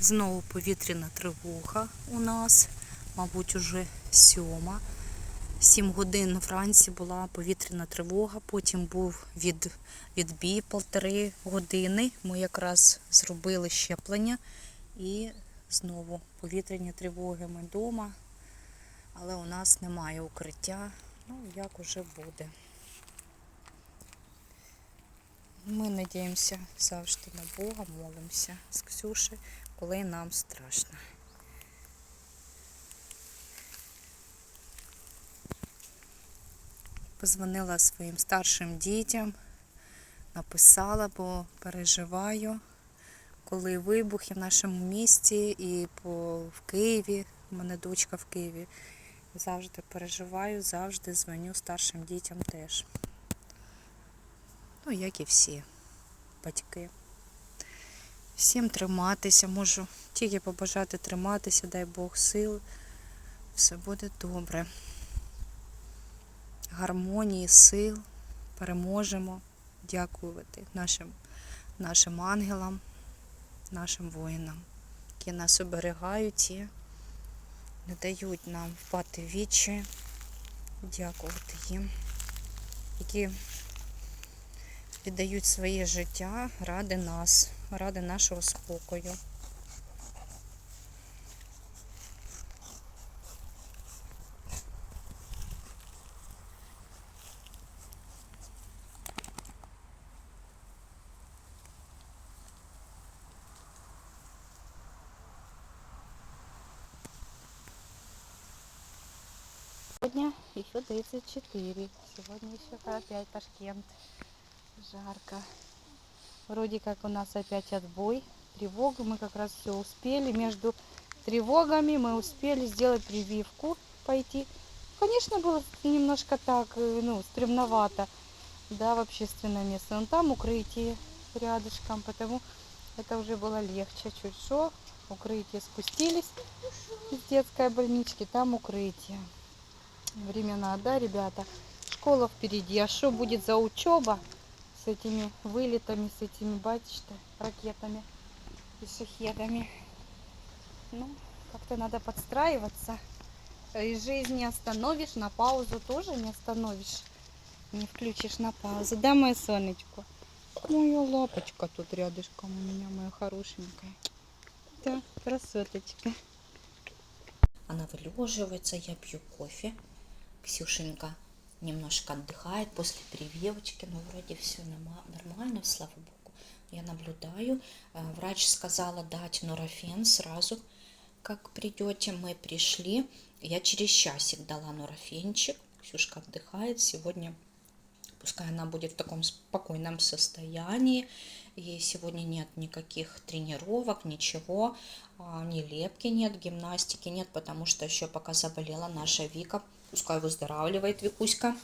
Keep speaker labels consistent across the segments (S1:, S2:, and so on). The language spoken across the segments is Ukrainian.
S1: Знову повітряна тривога у нас, мабуть, уже сьома. Сім годин вранці була повітряна тривога, потім був від, відбій полтори години. Ми якраз зробили щеплення і знову повітряні тривоги. Ми вдома, але у нас немає укриття. Ну, як уже буде. Ми надіємося завжди на Бога, молимося з Ксюшею, коли нам страшно. Позвонила своїм старшим дітям, написала, бо переживаю, коли вибухи в нашому місті і по, в Києві, у мене дочка в Києві. Завжди переживаю, завжди дзвоню старшим дітям теж. Ну, як і всі батьки. Всім триматися, можу тільки побажати триматися, дай Бог сил. Все буде добре. Гармонії, сил, переможемо. Дякувати нашим, нашим ангелам, нашим воїнам, які нас оберігають і не дають нам впати в вічі. Дякувати їм, які віддають своє життя ради нас, ради нашого спокою. Сегодня еще 34. Сегодня еще опять Ташкент. Жарко. Вроде как у нас опять отбой. Тревога. Мы как раз все успели. Между тревогами мы успели сделать прививку, пойти. Конечно, было немножко так, э, ну, стремновато, да, в общественное место. Но там укрытие рядышком, потому это уже было легче чуть что. Укрытие спустились из детской больнички, там укрытие. Времена, да, ребята? Школа впереди. А что будет за учеба с этими вылетами, с этими, батюшки, ракетами и шахедами? Ну, как-то надо подстраиваться. И жизнь не остановишь, на паузу тоже не остановишь. Не включишь на паузу. Да, моя сонечко? Моя лапочка тут рядышком у меня, моя хорошенькая. Да, красоточка. Она вылеживается, я пью кофе. Ксюшенька немножко отдыхает после прививочки, но вроде все нормально, слава богу. Я наблюдаю. Э, Врач сказала дать нурофен сразу, как придете. Мы пришли. Я через часик дала нурофенчик. Ксюшка отдыхает. Сегодня пускай она будет в таком спокойном состоянии. И сегодня нет никаких тренировок, ничего, а, ни лепки нет, гимнастики нет, потому что еще пока заболела наша Вика. Пускай выздоравливает Викуська.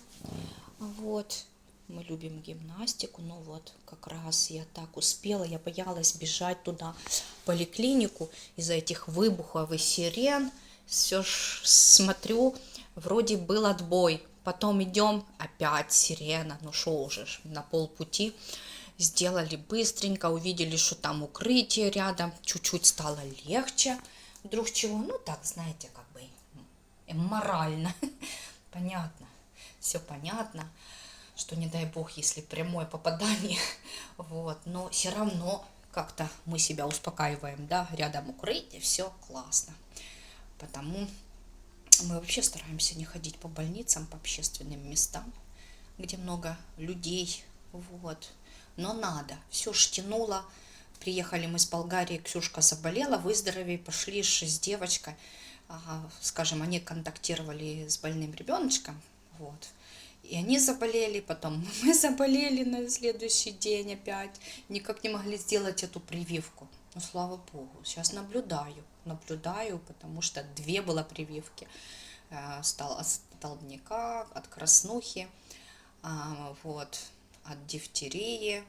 S1: Вот. Мы любим гимнастику, но вот как раз я так успела, я боялась бежать туда, в поликлинику из-за этих выбухов и сирен. Все смотрю, вроде был отбой, потом идем, опять сирена, ну шо уже, ж, на полпути. Сделали быстренько, увидели, что там укрытие рядом, чуть-чуть стало легче. Вдруг чего, ну так, знаете, как бы морально. Понятно, все понятно, что не дай бог, если прямое попадание, вот, но все равно как-то мы себя успокаиваем, да, рядом укрытие, все классно. Потому мы вообще стараемся не ходить по больницам, по общественным местам, где много людей, вот. Но надо, все ж тянуло. Приехали мы с Болгарии, Ксюшка заболела, выздоровели, пошли с девочкой, скажем, они контактировали с больным ребеночком, вот. И они заболели, потом мы заболели на следующий день опять. Никак не могли сделать эту прививку. Ну, слава богу, сейчас наблюдаю, наблюдаю, потому что две было прививки. Э, Стал от столбняка, от краснухи, а, вот, от дифтерии,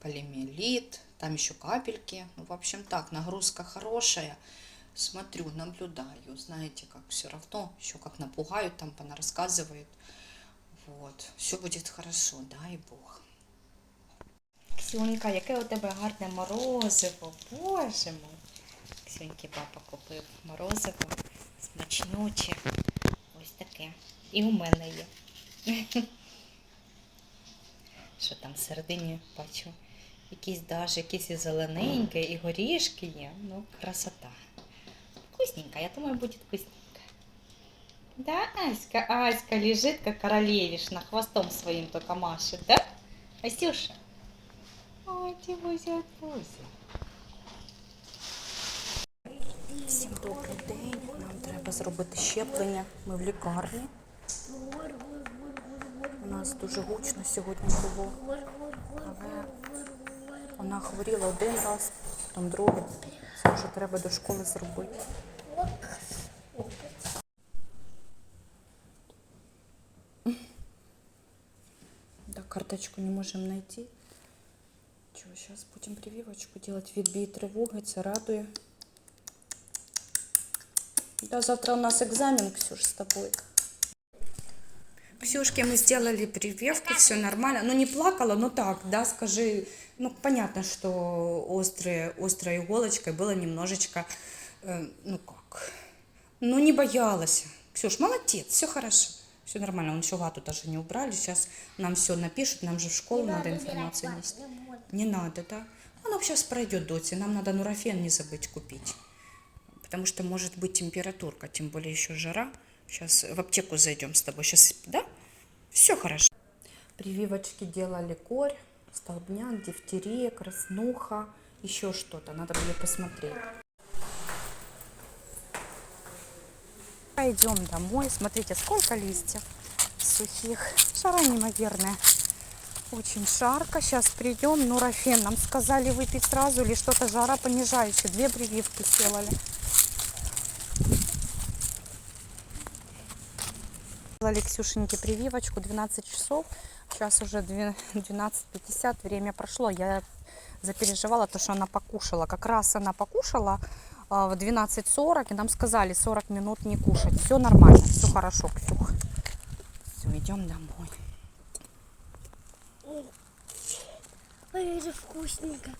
S1: полимелит, там еще капельки. Ну, в общем так, нагрузка хорошая. Смотрю, наблюдаю, знаете, как все равно, еще как напугают, там рассказывают. Вот, все будет хорошо, дай Бог. Ксюнька, яке у тебе гарне морозиво, боже мой. Сьогодні папа купив морозиво, смачнюче. Ось таке. І у мене є. Що там всередині бачу? Якісь даже якісь і зелененьке, і горішки є. Ну, красота. Вкусненько, я думаю, будет вкусненько. Да, Аська, Аська лежит, как королевишна, хвостом своим только машет, да? Асюша? Ой, Буся, Буся. Всім добрий день. Нам треба зробити щеплення. Ми в лікарні. У нас дуже гучно сьогодні було. Але вона хворіла один раз, потім другий. Це треба до школи зробити. Да, карточку не можем найти. Чего, сейчас будем прививочку делать. Відбій тривоги, це радує. Да, завтра у нас экзамен, Ксюш, с тобой. Ксюшке мы сделали прививку, все нормально. Ну, не плакала, но так, да, скажи. Ну, понятно, что острые, острой иголочкой было немножечко, э, ну как, ну не боялась. Ксюш, молодец, все хорошо. Все нормально, он еще вату даже не убрали. Сейчас нам все напишут, нам же в школу надо информацию нести. Не надо, да? Оно сейчас пройдет, доти. Нам надо нурофен не забыть купить. Потому что может быть температурка, тем более еще жара. Сейчас в аптеку зайдем с тобой. Сейчас, да? Все хорошо. Прививочки делали корь, столбняк, дифтерия, краснуха, еще что-то. Надо будет посмотреть. Пойдем домой. Смотрите, сколько листьев сухих. Жара неимоверная. Очень жарко. Сейчас придем. Нурофен нам сказали выпить сразу или что-то жара понижающее. Две прививки сделали. Сделали Ксюшеньке прививочку 12 часов. Сейчас уже 12.50, время прошло. Я запереживала, то, что она покушала. Как раз она покушала в 12.40, и нам сказали 40 минут не кушать. Все нормально, все хорошо, Ксюх. Все, идем домой.
S2: Ой, это вкусненько.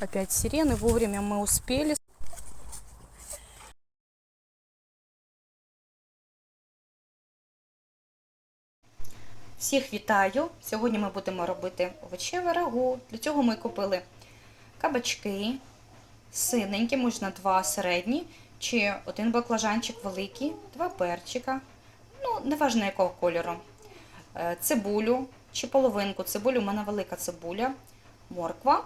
S1: Опять сирены, вовремя мы успели. Всіх вітаю! Сьогодні ми будемо робити овочеве рагу. Для цього ми купили кабачки, синенькі, можна два середні, чи один баклажанчик великий, два перчика, ну, неважно якого кольору. Е, Цибулю чи половинку цибулю, у мене велика цибуля, морква.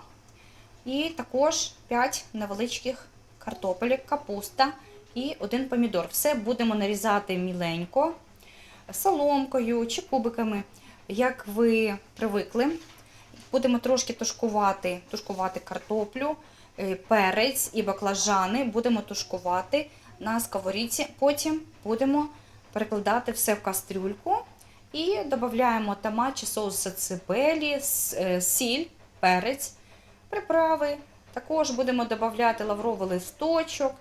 S1: І також 5 невеличких картопелек, капуста і один помідор. Все будемо нарізати міленько, соломкою чи кубиками, як ви привикли. Будемо трошки тушкувати, тушкувати картоплю, е, перець і баклажани. Будемо тушкувати на сковорідці. Потім будемо перекладати все в кастрюльку і додаємо томат соус сацибелі, сіль, перець приправи. Також будемо додавати лавровий листочок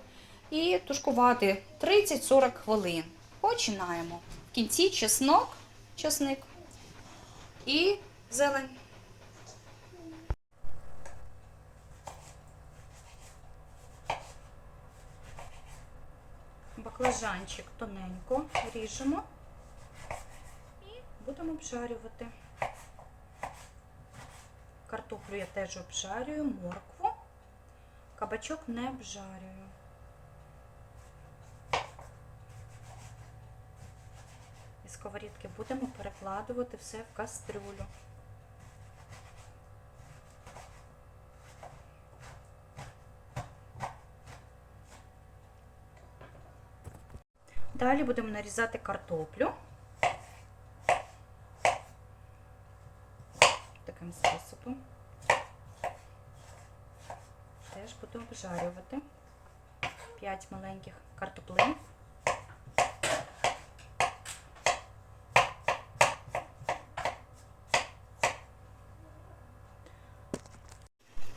S1: і тушкувати 30-40 хвилин. Починаємо. Кінці чеснок, чесник і зелень. Баклажанчик тоненько ріжемо і будемо обжарювати. Картоплю я теж обжарюю, моркву, кабачок не обжарюю. Сковорідки будемо перекладувати все в кастрюлю. Далі будемо нарізати картоплю. таким способом. Теж буду обжарювати 5 маленьких картоплин.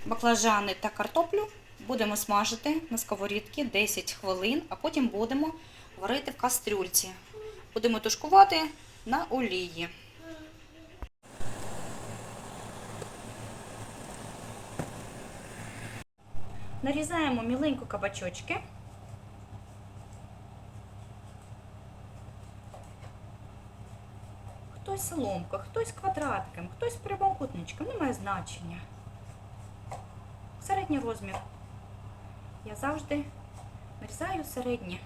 S1: баклажани та картоплю будемо смажити на сковорідці 10 хвилин, а потім будемо варити в кастрюльці. Будемо тушкувати на олії. Нарізаємо міленько кабачочки. Хтось соломкою, хтось квадратком, хтось прямокутничком, немає значення. Середній розмір. Я завжди нарізаю середнє.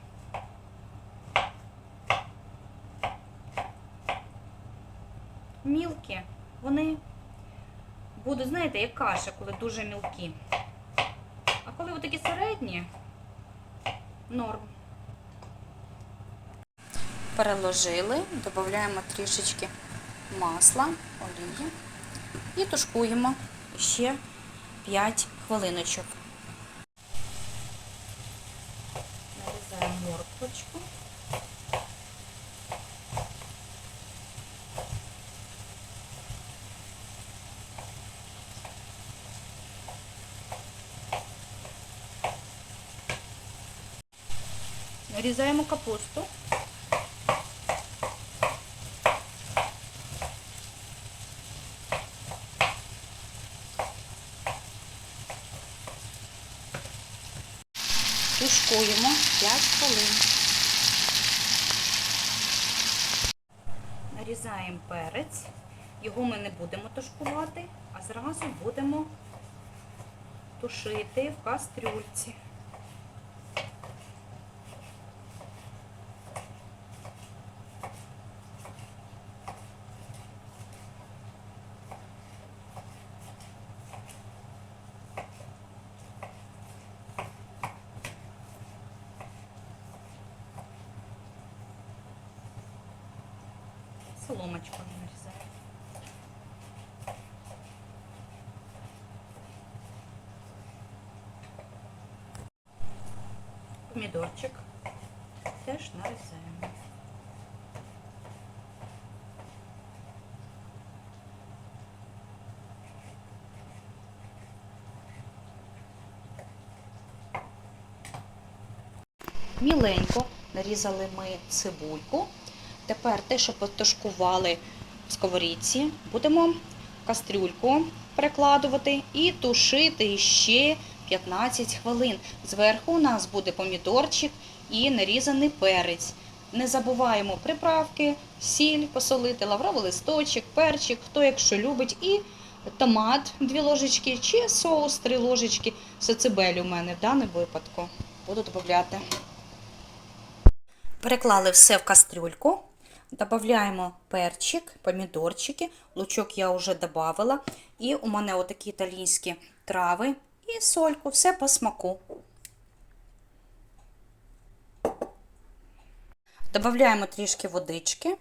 S1: Мілкі, вони будуть, знаєте, як каша, коли дуже мілкі. А коли отакі середні, норм. Переложили, додаємо трішечки масла, олії і тушкуємо ще 5 хвилиночок. Нарізаємо морквочку. Нарізаємо капусту. Тушкуємо 5 хвилин. Нарізаємо перець. Його ми не будемо тушкувати, а зразу будемо тушити в кастрюльці. Соломочку нарізаємо. Помідорчик теж нарізаємо. Міленько нарізали ми цибульку. Тепер те, що потушкували в сковорідці, будемо кастрюльку перекладувати і тушити ще 15 хвилин. Зверху у нас буде помідорчик і нарізаний перець. Не забуваємо приправки, сіль посолити, лавровий листочок, перчик, хто якщо любить, і томат 2 ложечки чи соус 3 ложечки. Сацибель у мене в даному випадку буду додати. Переклали все в кастрюльку. Додаємо перчик, помідорчики, лучок я вже додавала. І у мене отакі італійські трави і сольку, все по смаку. Додаємо трішки водички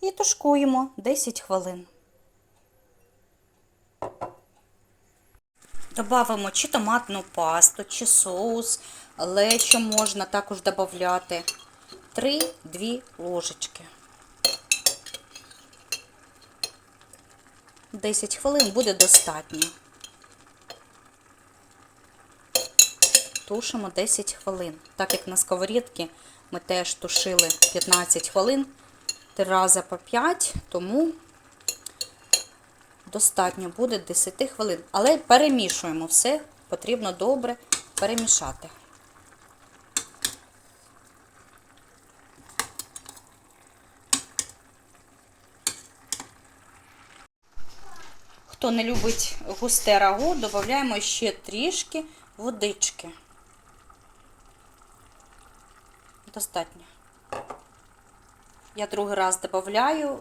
S1: і тушкуємо 10 хвилин. Добавимо чи томатну пасту, чи соус, але що можна також додати 3-2 ложечки. 10 хвилин буде достатньо. Тушимо 10 хвилин. Так як на сковорідці ми теж тушили 15 хвилин, три рази по 5, тому достатньо буде 10 хвилин. Але перемішуємо все, потрібно добре перемішати. Хто не любить густе рагу, додаємо ще трішки водички. Достатньо. Я другий раз додаю,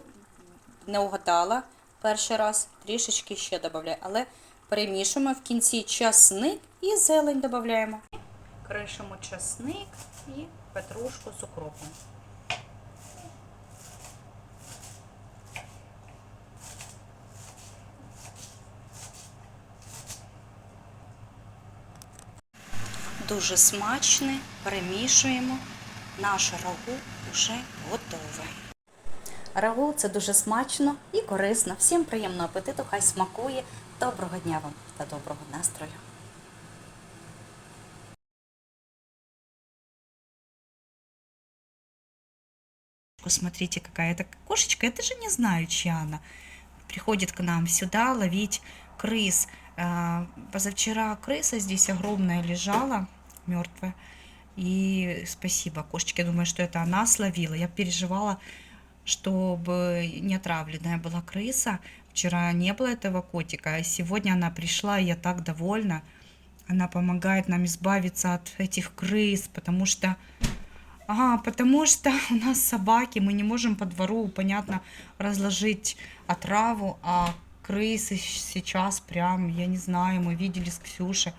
S1: не угадала перший раз, трішечки ще додаю, але перемішуємо в кінці часник і зелень додаємо. Кришимо часник і петрушку з укропом. Дуже смачне, перемішуємо. Наше рагу вже готове. Рагу це дуже смачно і корисно. Всім приємного апетиту, хай смакує. Доброго дня вам та доброго настрою. Смотрите, какая это кошечка. Я даже не знаю, чья она. Приходит к нам сюда ловить крыс.
S3: А, Позавчера крыса здесь огромная лежала, Мертвая. И спасибо кошечке, думаю, что это она словила. Я переживала, чтобы не отравленная была крыса. Вчера не было этого котика, а сегодня она пришла, и я так довольна. Она помогает нам избавиться от этих крыс, потому что... А, потому что у нас собаки, мы не можем по двору, понятно, разложить отраву, а крысы сейчас прям, я не знаю, мы видели с Ксюшей,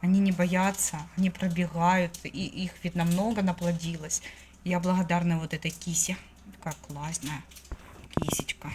S3: они не боятся, они пробегают, и их, видно, много наплодилось. Я благодарна вот этой кисе. Как классная кисечка.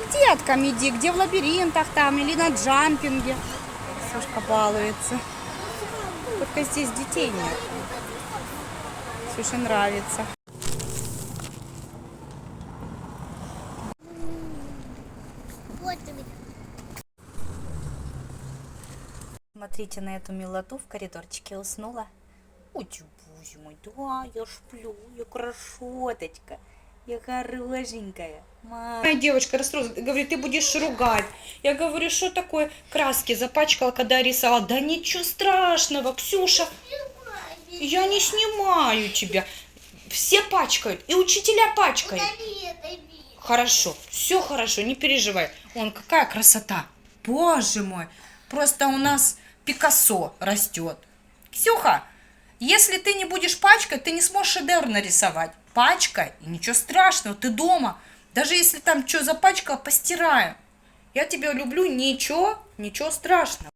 S1: Ты к деткам иди, где в лабиринтах там или на джампинге. Ксюшка балуется. Только здесь детей нет. Ксюше нравится.
S3: Смотрите на эту милоту в коридорчике уснула. Ой, боже мой, да, я сплю, я красоточка, я хорошенькая. Мама.
S1: Моя девочка расстроилась, говорит, ты будешь ругать. Я говорю, что такое? Краски запачкала, когда рисовала. Да ничего страшного, Ксюша. Я не снимаю тебя. Все пачкают, и учителя пачкают. Хорошо, все хорошо, не переживай. Он какая красота. Боже мой, просто у нас Пикассо растет. Ксюха, если ты не будешь пачкать, ты не сможешь шедевр нарисовать. Пачкай, и ничего страшного, ты дома. Даже если там что запачкал, постираю. Я тебя люблю, ничего, ничего страшного.